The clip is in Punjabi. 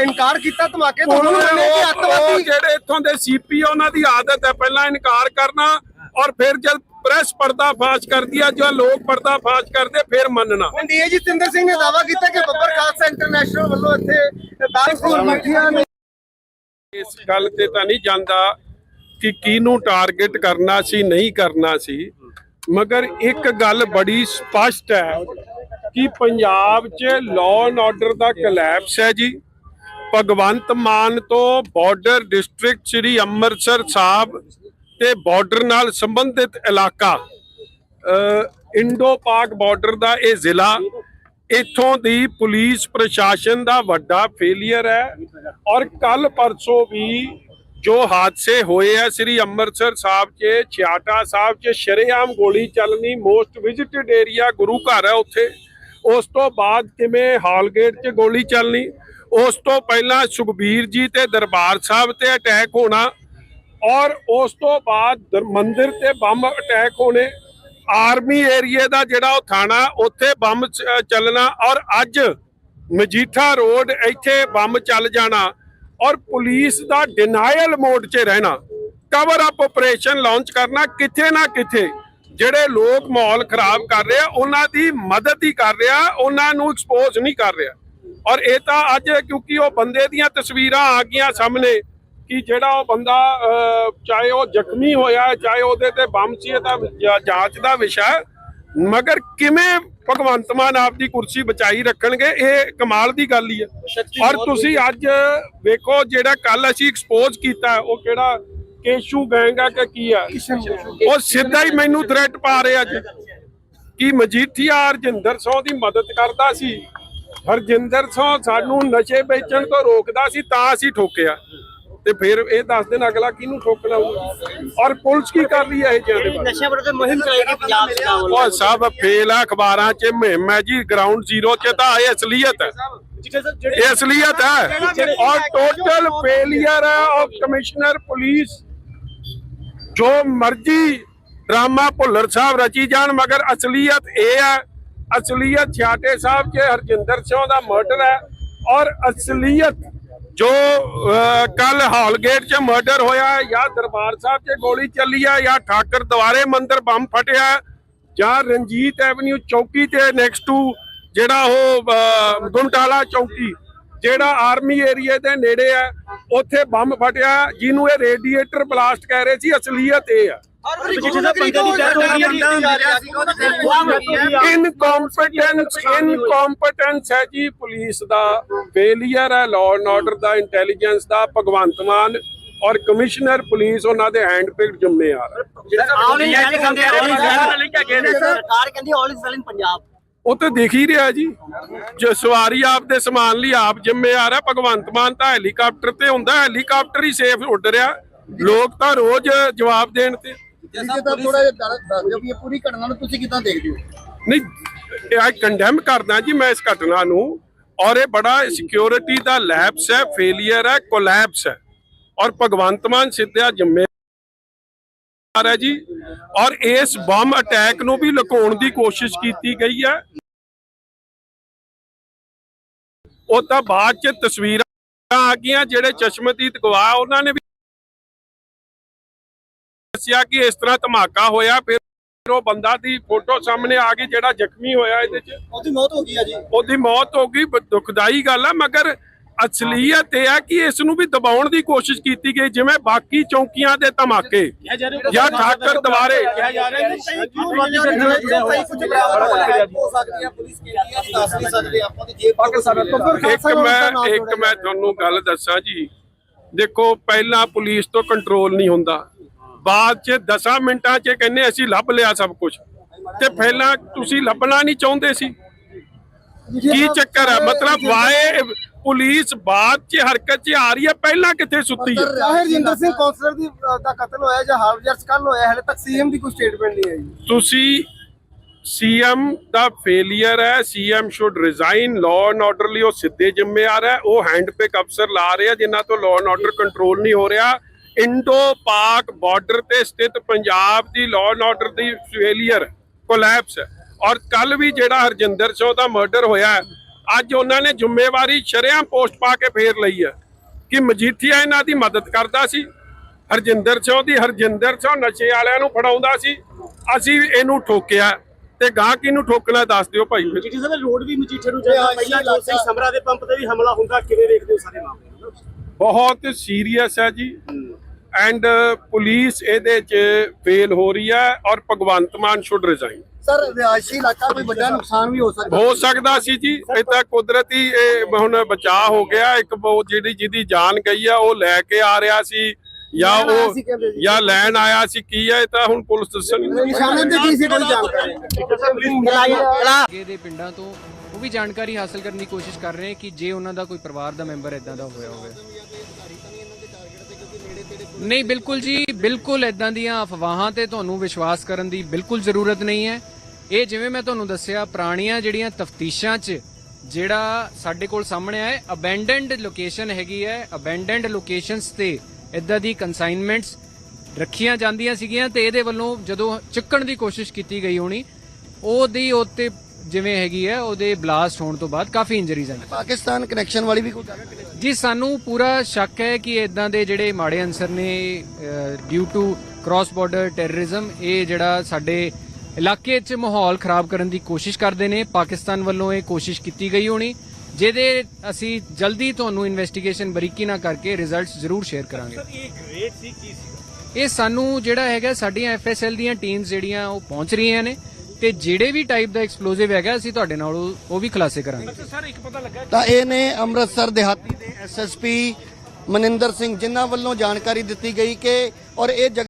ਇਨਕਾਰ ਕੀਤਾ ਧਮਾਕੇ ਤੋਂ ਉਹਨਾਂ ਨੇ ਕਿ ਅੱਤਵਾਦੀ ਜਿਹੜੇ ਇੱਥੋਂ ਦੇ ਸੀਪੀ ਉਹਨਾਂ ਦੀ ਆਦਤ ਹੈ ਪਹਿਲਾਂ ਇਨਕਾਰ ਕਰਨਾ ਔਰ ਫਿਰ ਜਦ ਪ੍ਰੈਸ ਪਰਦਾ ਫਾਸ਼ ਕਰਦੀ ਆ ਜੋ ਲੋਕ ਪਰਦਾ ਫਾਸ਼ ਕਰਦੇ ਫਿਰ ਮੰਨਣਾ। ਡੀਏਜੀ ਸਿੰਦਰ ਸਿੰਘ ਨੇ ਦਾਅਵਾ ਕੀਤਾ ਕਿ ਬੱਬਰ ਖਾਲਸਾ ਇੰਟਰਨੈਸ਼ਨਲ ਵੱਲੋਂ ਇੱਥੇ ਦਾਖਲ ਮੱਠੀਆਂ ਨੇ ਇਸ ਗੱਲ ਤੇ ਤਾਂ ਨਹੀਂ ਜਾਂਦਾ ਕਿ ਕਿਹਨੂੰ ਟਾਰਗੇਟ ਕਰਨਾ ਸੀ ਨਹੀਂ ਕਰਨਾ ਸੀ। ਮਗਰ ਇੱਕ ਗੱਲ ਬੜੀ ਸਪਸ਼ਟ ਹੈ ਕਿ ਪੰਜਾਬ 'ਚ ਲਾਅ ਐਂਡ ਆਰਡਰ ਦਾ ਕਲੈਪਸ ਹੈ ਜੀ। ਭਗਵੰਤ ਮਾਨ ਤੋਂ ਬਾਰਡਰ ਡਿਸਟ੍ਰਿਕਟ ਸ੍ਰੀ ਅੰਮ੍ਰਿਤਸਰ ਸਾਹਿਬ ਤੇ ਬਾਰਡਰ ਨਾਲ ਸੰਬੰਧਿਤ ਇਲਾਕਾ। ਇੰਡੋ ਪਾਕ ਬਾਰਡਰ ਦਾ ਇਹ ਜ਼ਿਲ੍ਹਾ, ਇੱਥੋਂ ਦੀ ਪੁਲਿਸ ਪ੍ਰਸ਼ਾਸਨ ਦਾ ਵੱਡਾ ਫੇਲਿਅਰ ਹੈ ਔਰ ਕੱਲ ਪਰਸੋਂ ਵੀ ਜੋ ਹਾਦਸੇ ਹੋਏ ਆ ਸ੍ਰੀ ਅੰਮ੍ਰਿਤਸਰ ਸਾਹਿਬ 'ਚ, ਛਿਆਟਾ ਸਾਹਿਬ 'ਚ, ਸ਼ਰੇਆਮ ਗੋਲੀ ਚੱਲਣੀ ਮੋਸਟ ਵਿਜ਼ਿਟਡ ਏਰੀਆ ਗੁਰੂ ਘਰ ਹੈ ਉੱਥੇ। ਉਸ ਤੋਂ ਬਾਅਦ ਕਿਵੇਂ ਹਾਲਗੇਟ 'ਚ ਗੋਲੀ ਚੱਲਣੀ ਉਸ ਤੋਂ ਪਹਿਲਾਂ ਸੁਖਬੀਰ ਜੀ ਤੇ ਦਰਬਾਰ ਸਾਹਿਬ ਤੇ ਅਟੈਕ ਹੋਣਾ ਔਰ ਉਸ ਤੋਂ ਬਾਅਦ ਮੰਦਿਰ ਤੇ ਬੰਬ ਅਟੈਕ ਹੋਣੇ। ਆਰਮੀ ਏਰੀਏ ਦਾ ਜਿਹੜਾ ਉਹ ਥਾਣਾ, ਉੱਥੇ ਬੰਬ ਚੱਲਣਾ ਔਰ ਅੱਜ ਮਜੀਠਾ ਰੋਡ ਇੱਥੇ ਬੰਬ ਚੱਲ ਜਾਣਾ ਔਰ ਪੁਲਿਸ ਦਾ ਡਿਨਾਇਲ ਮੋਡ 'ਚ ਰਹਿਣਾ। ਕਵਰ ਅਪ ਆਪਰੇਸ਼ਨ ਲਾਂਚ ਕਰਨਾ ਕਿਥੇ ਨਾ ਕਿਥੇ। ਜਿਹੜੇ ਲੋਕ ਮਾਹੌਲ ਖਰਾਬ ਕਰ ਰਹੇ ਆ, ਉਹਨਾਂ ਦੀ ਮਦਦ ਹੀ ਕਰ ਰਿਹਾ, ਉਹਨਾਂ ਨੂੰ ਐਕਸਪੋਜ਼ ਨਹੀਂ ਕਰ ਰਿਹਾ। ਔਰ ਇਹ ਤਾਂ ਅੱਜ ਕਿਉਂਕਿ ਉਹ ਬੰਦੇ ਦੀਆਂ ਤਸਵੀਰਾਂ ਆ ਗਈਆਂ ਸਾਹਮਣੇ ਕਿ ਜਿਹੜਾ ਉਹ ਬੰਦਾ ਚਾਹੇ ਉਹ ਜ਼ਖਮੀ ਹੋਇਆ ਹੈ, ਚਾਹੇ ਉਹਦੇ ਤੇ ਬੰਮ ਸੀ ਇਹ ਤਾਂ ਜਾਂ- ਜਾਂਚ ਦਾ ਵਿਸ਼ਾ ਹੈ। ਮਗਰ ਕਿਵੇਂ ਭਗਵੰਤ ਮਾਨ ਆਪਦੀ ਕੁਰਸੀ ਬਚਾਈ ਰੱਖਣਗੇ ਇਹ ਕਮਾਲ ਦੀ ਗੱਲ ਹੀ ਹੈ। ਔਰ ਤੁਸੀਂ ਅੱਜ ਵੇਖੋ ਜਿਹੜਾ ਕੱਲ ਅਸੀਂ ਐਕਸਪੋਜ਼ ਕੀਤਾ ਹੈ, ਉਹ ਕਿਹੜਾ ਕੇਸ਼ੂ ਗੈਂਗ ਆ ਕਿ ਕੀ ਆ? ਉਹ ਸਿੱਧਾ ਹੀ ਮੈਨੂੰ ਥ੍ਰੈਟ ਪਾ ਰਿਹਾ ਅੱਜ ਕਿ ਮਜੀਠੀਆ ਹਰਜਿੰਦਰ ਸਿੰਘ ਦੀ ਮਦਦ ਕਰਦਾ ਸੀ। ਹਰਜਿੰਦਰ ਸਿੰਘ ਸਾਨੂੰ ਨਸ਼ੇ ਵੇਚਣ ਤੋਂ ਰੋਕਦਾ ਸੀ ਤਾਂ ਅਸੀਂ ਠੋਕਿਆ। ਤੇ ਫਿਰ ਇਹ ਦੱਸ ਦੇਣ ਅਗਲਾ ਕਿਹਨੂੰ ਠੋਕਣਾ ਹੋਊ ਔਰ ਪੁਲਿਸ ਕੀ ਕਰ ਰਹੀ ਹੈ ਇਹ ਬਾਰੇ? ਨਸ਼ਾ ਵਿਰੁੱਧ ਮੁਹਿੰਮ ਚਲਾਏਗੀ ਪੰਜਾਬ ਸਰਕਾਰ ਵੱਲੋਂ। ਉਹ ਸਭ ਫੇਲ ਆ ਅਖਬਾਰਾਂ 'ਚ ਮੁਹਿੰਮ ਹੈ ਜੀ ਗਰਾਊਂਡ ਜ਼ੀਰੋ 'ਚ ਤਾਂ ਇਹ ਅਸਲੀਅਤ ਹੈ। ਇਹ ਅਸਲੀਅਤ ਹੈ। ਔਰ ਟੋਟਲ ਫੇਲਿਅਰ ਹੈ ਆਫ ਕਮਿਸ਼ਨਰ ਪੁਲਿਸ ਜੋ ਮਰਜ਼ੀ ਡਰਾਮਾ ਭੁੱਲਰ ਸਾਹਿਬ ਰਚੀ ਜਾਣ ਮਗਰ ਅਸਲੀਅਤ ਇਹ ਹੈ ਅਸਲੀਅਤ ਛਾਟੇ ਸਾਹਿਬ ਕੇ ਹਰਜਿੰਦਰ ਸਿੰਘ ਦਾ ਮਰਡਰ ਹੈ ਔਰ ਅਸਲੀਅਤ ਜੋ ਕੱਲ ਹਾਲਗੇਟ 'ਚ ਮਰਡਰ ਹੋਇਆ ਹੈ, ਜਾਂ ਦਰਬਾਰ ਸਾਹਿਬ 'ਚ ਗੋਲੀ ਚੱਲੀ ਹੈ ਜਾਂ ਠਾਕਰ ਦੁਆਰੇ ਮੰਦਿਰ ਬੰਬ ਫਟਿਆ ਜਾਂ ਰਣਜੀਤ ਐਵਨਿਊ ਚੌਕੀ ਤੇ ਨੈਕਸਟ ਟੂ ਜਿਹੜਾ ਉਹ ਅਹ, ਚੌਕੀ ਜਿਹੜਾ ਆਰਮੀ ਏਰੀਆ ਦੇ ਨੇੜੇ ਹੈ ਉੱਥੇ ਬੰਬ ਫਟਿਆ ਜਿਹਨੂੰ ਇਹ ਰੇਡੀਏਟਰ ਬਲਾਸਟ ਕਹਿ ਰਹੇ ਸੀ ਅਸਲੀਅਤ ਇਹ ਹੈ। ਦੀ ਇਨਕੰਪੀਟੈਂਸ ਇਨਕੰਪੀਟੈਂਸ ਹੈ ਜੀ ਪੁਲਿਸ ਦਾ ਫੇਲਿਅਰ ਹੈ ਲਾਅ ਐਂਡ ਆਰਡਰ ਦਾ ਇੰਟੈਲੀਜੈਂਸ ਦਾ ਭਗਵੰਤ ਮਾਨ ਔਰ ਕਮਿਸ਼ਨਰ ਪੁਲਿਸ ਉਹਨਾਂ ਦੇ ਹੈਂਡ ਪਿਕਡ ਜ਼ਿੰਮੇਵਾਰ ਦੇ ਸਰਕਾਰ ਕਹਿੰਦੀ all is well in Punjab ਉਹ ਤਾਂ ਦੇਖ ਹੀ ਰਿਹਾ ਜੀ ਜੋ ਸਵਾਰੀ ਆਪਦੇ ਸਮਾਨ ਲਈ ਆਪ ਜ਼ਿੰਮੇਵਾਰ ਹੈ ਭਗਵੰਤ ਮਾਨ ਤਾਂ ਹੈਲੀਕਾਪਟਰ ਤੇ ਹੁੰਦਾ ਹੈਲੀਕਾਪਟਰ ਹੀ ਸੇਫ ਉੱਡ ਰਿਹਾ ਲੋਕ ਤਾਂ ਰੋਜ਼ ਜਵਾਬ ਦੇਣ ਤੇ ਜੇ ਤਾਂ ਥੋੜਾ ਜਿਹਾ ਦੱਸ ਦੱਸ ਦਿਓ ਵੀ ਇਹ ਪੂਰੀ ਘਟਨਾ ਨੂੰ ਤੁਸੀਂ ਕਿਦਾਂ ਦੇਖਦੇ ਹੋ? ਨਹੀਂ ਇਹ ਕੰਡੈਮ ਕਰਦਾ ਜੀ ਮੈਂ ਇਸ ਘਟਨਾ ਨੂੰ। ਔਰ ਇਹ ਬੜਾ ਸਿਕਿਉਰਿਟੀ ਦਾ ਲੈਪਸ ਹੈ ਫੇਲਿਅਰ ਹੈ ਕੋਲੈਪਸ ਹੈ। ਔਰ ਭਗਵੰਤ ਮਾਨ ਸਿੱਧਿਆ ਜ਼ਿੰਮੇਵਾਰ ਹੈ ਜੀ। ਔਰ ਇਸ ਬੰਬ ਅਟੈਕ ਨੂੰ ਵੀ ਲੁਕਾਉਣ ਦੀ ਕੋਸ਼ਿਸ਼ ਕੀਤੀ ਗਈ ਹੈ। ਉਹ ਤਾਂ ਬਾਅਦ ਚ ਤਸਵੀਰਾਂ ਆ ਗਈਆਂ ਜਿਹੜੇ ਚਸ਼ਮਦੀਦ ਗਵਾਹ ਉਹਨਾਂ ਨੇ ਵੀ ਦੱਸਿਆ ਕਿ ਇਸ ਤਰ੍ਹਾਂ ਧਮਾਕਾ ਹੋਇਆ ਫਿਰ ਉਹ ਬੰਦਾ ਦੀ ਫੋਟੋ ਸਾਹਮਣੇ ਆ ਗਈ ਜਿਹੜਾ ਜ਼ਖਮੀ ਹੋਇਆ ਇਹਦੇ 'ਚ। ਉਹਦੀ ਮੌਤ ਹੋ ਗਈ ਹੈ ਜੀ। ਉਹਦੀ ਮੌਤ ਹੋ ਗਈ ਦੁਖਦਾਈ ਗੱਲ ਹੈ ਮਗਰ ਅਸਲੀਅਤ ਇਹ ਹੈ ਕਿ ਇਸ ਨੂੰ ਵੀ ਦਬਾਉਣ ਦੀ ਕੋਸ਼ਿਸ਼ ਕੀਤੀ ਗਈ ਜਿਵੇਂ ਬਾਕੀ ਚੌਕੀਆਂ ਦੇ ਧਮਾਕੇ। ਜਾਂ ਠਾਕਰ ਦਵਾਰੇ ਹੋ ਸਕਦੀ ਹੈ ਪੁਲਿਸ ਕਹਿੰਦੀ ਹੈ ਦੱਸ ਨਹੀਂ ਸਕਦੇ ਆਪਾਂ ਤੇ ਜੇ ਇੱਕ ਮੈਂ ਇੱਕ ਮੈਂ ਤੁਹਾਨੂੰ ਗੱਲ ਦੱਸਾਂ ਜੀ। ਦੇਖੋ ਪਹਿਲਾਂ ਪੁਲਿਸ ਤੋਂ ਕੰਟਰੋਲ ਨਹੀਂ ਹੁੰਦਾ। ਬਾਅਦ ਚ 10 ਮਿੰਟਾਂ ਚ ਕਹਿੰਦੇ ਅਸੀਂ ਲੱਭ ਲਿਆ ਸਭ ਕੁਝ ਤੇ ਪਹਿਲਾਂ ਤੁਸੀਂ ਲੱਭਣਾ ਨਹੀਂ ਚਾਹੁੰਦੇ ਸੀ। ਕੀ ਚੱਕਰ ਹੈ ਮਤਲਬ ਵਾਏ ਪੁਲਿਸ ਬਾਅਦ ਚ ਹਰਕਤ ਚ ਆ ਰਹੀ ਹੈ ਪਹਿਲਾਂ ਕਿੱਥੇ ਸੁੱਤੀ ਹੈ ਹਰਜਿੰਦਰ ਸਿੰਘ ਕੌਂਸਲਰ ਦੀ ਦਾ ਕਤਲ ਹੋਇਆ ਜਾਂ ਹਾਰਵਰਡ ਕੱਲ ਹੋਇਆ ਹਲੇ ਤੱਕ ਸੀਐਮ ਦੀ ਕੋਈ ਸਟੇਟਮੈਂਟ ਨਹੀਂ ਆਈ। ਤੁਸੀਂ ਸੀਐਮ ਦਾ ਫੇਲਿਅਰ ਹੈ CM should resign law and order ਲਈ ਉਹ ਸਿੱਧੇ ਜ਼ਿੰਮੇਵਾਰ ਹੈ ਉਹ ਹੈਂਡ ਪਿਕ ਅਫਸਰ ਲਾ ਰਹੇ ਆ ਜਿਨ੍ਹਾਂ ਤੋਂ ਲਾਅ ਐਂਡ ਆਰਡਰ ਕੰਟਰੋਲ ਨਹੀਂ ਹੋ ਰਿਹਾ। ਇੰਡੋ ਪਾਕ ਬਾਰਡਰ ਤੇ ਸਥਿਤ ਪੰਜਾਬ ਦੀ ਲਾਅ ਐਂਡ ਆਰਡਰ ਦੀ ਫੇਲਿਅਰ ਕੋਲੈਪਸ ਔਰ ਕੱਲ ਵੀ ਜਿਹੜਾ ਹਰਜਿੰਦਰ ਸਿੰਘ ਦਾ ਮਰਡਰ ਹੋਇਆ ਹੈ, ਅੱਜ ਉਹਨਾਂ ਨੇ ਜ਼ਿੰਮੇਵਾਰੀ ਸ਼ਰੇਆਮ ਪੋਸਟ ਪਾ ਕੇ ਫੇਰ ਲਈ ਹੈ ਕਿ ਮਜੀਠੀਆ ਇਹਨਾਂ ਦੀ ਮਦਦ ਕਰਦਾ ਸੀ ਹਰਜਿੰਦਰ ਸਿੰਘ ਦੀ ਹਰਜਿੰਦਰ ਸਿੰਘ ਨਸ਼ੇ ਵਾਲਿਆਂ ਨੂੰ ਫੜਾਉਂਦਾ ਸੀ ਅਸੀਂ ਇਹਨੂੰ ਠੋਕਿਆ ਤੇ ਗਾਂ ਕਿਹਨੂੰ ਠੋਕਣਾ ਦੱਸ ਦਿਓ ਭਾਈ। ਜੀ ਸਾਹਿਬ ਰੋਡ ਵੀ ਮਜੀਠੇ ਨੂੰ ਜਾਂਦਾ ਪਹਿਲਾਂ ਸਿੰਘ ਸਮਰਾ ਦੇ ਪੰਪ ਤੇ ਵੀ ਹਮਲਾ ਹੁੰਦਾ ਕਿਵੇਂ ਵੇਖਦੇ ਹੋ ਸਾਰੇ ਮਾਮਲੇ? ਬਹੁਤ ਸੀਰੀਅਸ ਹੈ ਜੀ। ਐਂਡ ਪੁਲਿਸ ਇਹਦੇ 'ਚ ਫੇਲ ਹੋ ਰਹੀ ਹੈ ਔਰ Bhagwant Mann should resign sir ਰਿਹਾਇਸ਼ੀ ਇਲਾਕਾ ਕੋਈ ਵੱਡਾ ਨੁਕਸਾਨ ਵੀ ਹੋ ਸਕਦਾ ਹੋ ਸਕਦਾ ਸੀ ਜੀ ਇਹ ਤਾਂ ਕੁਦਰਤੀ ਇਹ ਹੁਣ ਬਚਾਅ ਹੋ ਗਿਆ। ਇੱਕ ਉਹ ਜਿਹੜੀ ਜਿਹਦੀ ਜਾਨ ਗਈ ਆ ਉਹ ਲੈ ਕੇ ਆ ਰਿਹਾ ਸੀ ਜਾਂ ਉਹ ਜੀ। ਲੈਣ ਆਇਆ ਸੀ ਕੀ ਹੈ ਇਹ ਤਾਂ ਹੁਣ ਪੁਲਿਸ ਦੱਸਣਗੀ ਨਿਸ਼ਾਨੇ ਤੇ ਕੀ ਸੀ ਕੋਈ ਜਾਣਕਾਰੀ? ਅੱਗੇ ਦੇ ਪਿੰਡਾਂ ਤੋਂ ਉਹ ਵੀ ਜਾਣਕਾਰੀ ਹਾਸਲ ਕਰਨ ਦੀ ਕੋਸ਼ਿਸ਼ ਕਰ ਰਹੇ ਕਿ ਜੇ ਉਹਨਾਂ ਦਾ ਕੋਈ ਪਰਿਵਾਰ ਦਾ ਮੈਂਬਰ ਇਦਾਂ ਦਾ ਹੋਇਆ ਹੋਵੇ। ਨਹੀਂ, ਬਿਲਕੁਲ ਜੀ, ਬਿਲਕੁਲ ਇਦਾਂ ਦੀਆਂ ਅਫਵਾਹਾਂ ਤੇ ਤੁਹਾਨੂੰ ਵਿਸ਼ਵਾਸ ਕਰਨ ਦੀ ਬਿਲਕੁਲ ਜ਼ਰੂਰਤ ਨਹੀਂ ਹੈ। ਇਹ ਜਿਵੇਂ ਮੈਂ ਤੁਹਾਨੂੰ ਦੱਸਿਆ, ਪੁਰਾਣੀਆਂ ਜਿਹੜੀਆਂ ਤਫਤੀਸ਼ਾਂ 'ਚ ਜਿਹੜਾ ਸਾਡੇ ਕੋਲ ਸਾਹਮਣੇ ਆਇਆ ਅਬੈਂਡਨਡ ਲੋਕੇਸ਼ਨ ਹੈਗੀ ਹੈ ਅਬੈਂਡਨਡ ਲੋਕੇਸ਼ਨਸ ਤੇ ਇਦਾਂ ਦੀ ਕਨਸਾਈਨਮੈਂਟਸ ਰੱਖੀਆਂ ਜਾਂਦੀਆਂ ਸੀਗੀਆਂ ਤੇ ਇਹਦੇ ਵੱਲੋਂ ਜਦੋਂ ਚੱਕਣ ਦੀ ਕੋਸ਼ਿਸ਼ ਕੀਤੀ ਗਈ ਹੋਣੀ, ਉਹਦੀ ਉੱਤੇ ਜਿਵੇਂ ਹੈਗੀ ਹੈ ਉਹਦੇ ਬਲਾਸਟ ਹੋਣ ਤੋਂ ਬਾਅਦ ਕਾਫੀ ਇੰਜਰੀਜ਼ ਆਈਆਂ ਪਾਕਿਸਤਾਨ ਕਨੈਕਸ਼ਨ ਵਾਲੀ ਵੀ ਕੋਈ ਗੱਲ ਜੀ ਸਾਨੂੰ ਪੂਰਾ ਸ਼ੱਕ ਹੈ ਕਿ ਇਦਾਂ ਦੇ ਜਿਹੜੇ ਮਾੜੇ ਅਨਸਰ ਨੇ due to cross border terrorism ਇਹ ਜਿਹੜਾ ਸਾਡੇ ਇਲਾਕੇ 'ਚ ਮਾਹੌਲ ਖਰਾਬ ਕਰਨ ਦੀ ਕੋਸ਼ਿਸ਼ ਕਰਦੇ ਨੇ। ਪਾਕਿਸਤਾਨ ਵੱਲੋਂ ਇਹ ਕੋਸ਼ਿਸ਼ ਕੀਤੀ ਗਈ ਹੋਣੀ ਜਿਹਦੇ ਅਸੀਂ ਜਲਦੀ ਤੁਹਾਨੂੰ ਇਨਵੈਸਟੀਗੇਸ਼ਨ ਬਰੀਕੀ ਨਾਲ ਕਰਕੇ ਰਿਜ਼ਲਟਸ ਜ਼ਰੂਰ ਸ਼ੇਅਰ ਕਰਾਂਗੇ। ਇਹ ਗ੍ਰੇਡ ਸੀ ਕੀ ਸੀ ਇਹ ਸਾਨੂੰ ਜਿਹੜਾ ਹੈਗਾ ਸਾਡੀਆਂ ਐਫਐਸਐਲ ਦੀਆਂ ਟੀਮਸ ਜਿਹੜੀਆਂ ਉਹ ਪਹੁੰਚ ਰਹੀਆਂ ਨੇ। ਤੇ ਜਿਹੜੇ ਵੀ ਟਾਈਪ ਦਾ ਐਕਸਪਲੋਸਿਵ ਹੈਗਾ ਅਸੀਂ ਤੁਹਾਡੇ ਨਾਲ ਉਹ ਉਹ ਵੀ ਖੁਲਾਸੇ ਕਰਾਂਗੇ। ਸਰ ਇੱਕ ਪਤਾ ਲੱਗਾ ਤਾਂ ਇਹ ਨੇ ਅੰਮ੍ਰਿਤਸਰ ਦਿਹਾਤੀ ਦੇ ਐਸਐਸਪੀ ਮਨਿੰਦਰ ਸਿੰਘ ਜਿਨ੍ਹਾਂ ਵੱਲੋਂ ਜਾਣਕਾਰੀ ਦਿੱਤੀ ਗਈ ਕਿ ਔਰ ਇਹ ਜਗ-